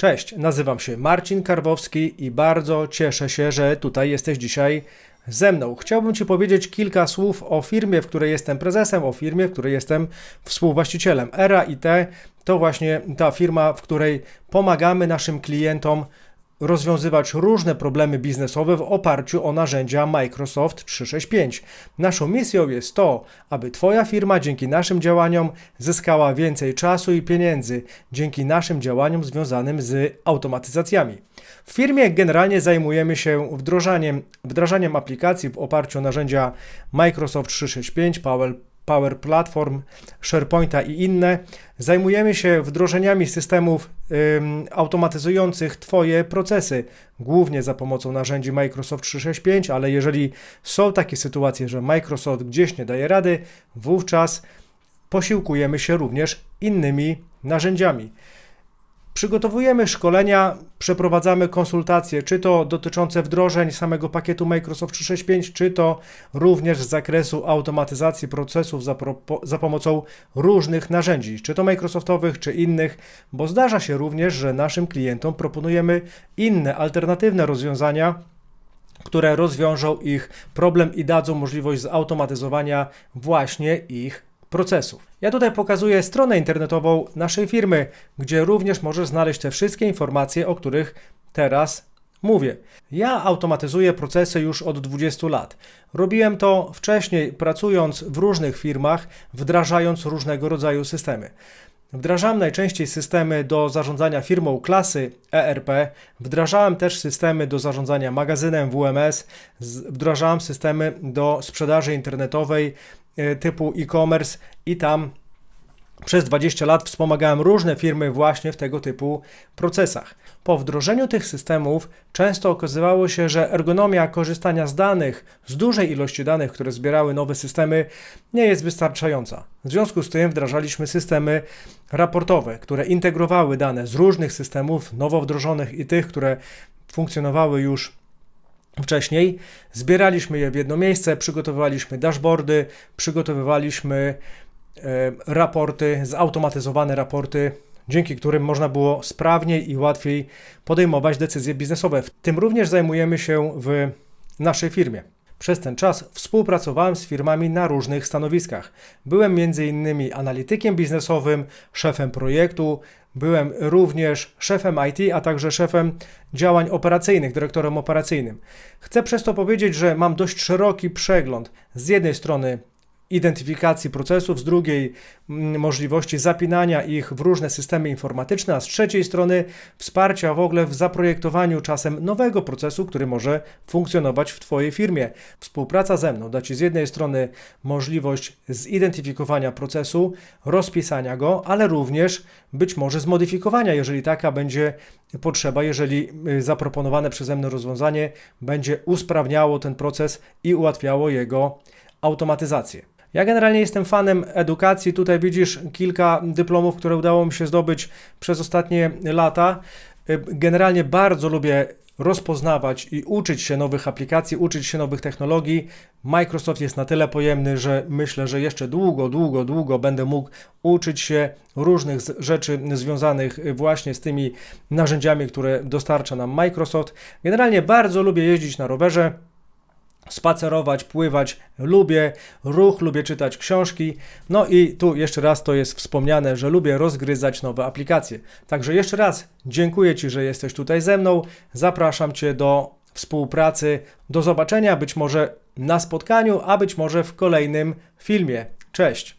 Cześć, nazywam się Marcin Karwowski i bardzo cieszę się, że tutaj jesteś dzisiaj ze mną. Chciałbym Ci powiedzieć kilka słów o firmie, w której jestem prezesem, o firmie, w której jestem współwłaścicielem. Era IT to właśnie ta firma, w której pomagamy naszym klientom rozwiązywać różne problemy biznesowe w oparciu o narzędzia Microsoft 365. Naszą misją jest to, aby Twoja firma dzięki naszym działaniom zyskała więcej czasu i pieniędzy dzięki naszym działaniom związanym z automatyzacjami. W firmie generalnie zajmujemy się wdrożeniem, wdrażaniem aplikacji w oparciu o narzędzia Microsoft 365, Power, Power Platform, SharePointa i inne. Zajmujemy się wdrożeniami systemów ym, automatyzujących Twoje procesy, głównie za pomocą narzędzi Microsoft 365, ale jeżeli są takie sytuacje, że Microsoft gdzieś nie daje rady, wówczas posiłkujemy się również innymi narzędziami. Przygotowujemy szkolenia, przeprowadzamy konsultacje, czy to dotyczące wdrożeń samego pakietu Microsoft 365, czy to również z zakresu automatyzacji procesów za, za, pomocą różnych narzędzi, czy to Microsoftowych, czy innych, bo zdarza się również, że naszym klientom proponujemy inne, alternatywne rozwiązania, które rozwiążą ich problem i dadzą możliwość zautomatyzowania właśnie ich procesów. Ja tutaj pokazuję stronę internetową naszej firmy, gdzie również możesz znaleźć te wszystkie informacje, o których teraz mówię. Ja automatyzuję procesy już od 20 lat. Robiłem to wcześniej, pracując w różnych firmach, wdrażając różnego rodzaju systemy. Wdrażałem najczęściej systemy do zarządzania firmą klasy ERP, wdrażałem też systemy do zarządzania magazynem WMS, wdrażałem systemy do sprzedaży internetowej typu e-commerce i tam przez 20 lat wspomagałem różne firmy właśnie w tego typu procesach. Po wdrożeniu tych systemów często okazywało się, że ergonomia korzystania z danych, z dużej ilości danych, które zbierały nowe systemy, nie jest wystarczająca. W związku z tym wdrażaliśmy systemy raportowe, które integrowały dane z różnych systemów nowo wdrożonych i tych, które funkcjonowały już wcześniej. Zbieraliśmy je w jedno miejsce, przygotowywaliśmy dashboardy, przygotowywaliśmy E, raporty, zautomatyzowane raporty, dzięki którym można było sprawniej i łatwiej podejmować decyzje biznesowe. Tym również zajmujemy się w naszej firmie. Przez ten czas współpracowałem z firmami na różnych stanowiskach. Byłem m.in. analitykiem biznesowym, szefem projektu, byłem również szefem IT, a także szefem działań operacyjnych, dyrektorem operacyjnym. Chcę przez to powiedzieć, że mam dość szeroki przegląd z jednej strony identyfikacji procesów, z drugiej mm, możliwości zapinania ich w różne systemy informatyczne, a z trzeciej strony wsparcia w ogóle w zaprojektowaniu czasem nowego procesu, który może funkcjonować w Twojej firmie. Współpraca ze mną da Ci z jednej strony możliwość zidentyfikowania procesu, rozpisania go, ale również być może zmodyfikowania, jeżeli taka będzie potrzeba, jeżeli y, zaproponowane przeze mnie rozwiązanie będzie usprawniało ten proces i ułatwiało jego automatyzację. Ja generalnie jestem fanem edukacji. Tutaj widzisz kilka dyplomów, które udało mi się zdobyć przez ostatnie lata. Generalnie bardzo lubię rozpoznawać i uczyć się nowych aplikacji, uczyć się nowych technologii. Microsoft jest na tyle pojemny, że myślę, że jeszcze długo, długo, długo będę mógł uczyć się różnych rzeczy związanych właśnie z tymi narzędziami, które dostarcza nam Microsoft. Generalnie bardzo lubię jeździć na rowerze spacerować, pływać, lubię ruch, lubię czytać książki. No i tu jeszcze raz to jest wspomniane, że lubię rozgryzać nowe aplikacje. Także jeszcze raz dziękuję Ci, że jesteś tutaj ze mną. Zapraszam Cię do współpracy. Do zobaczenia być może na spotkaniu, a być może w kolejnym filmie. Cześć!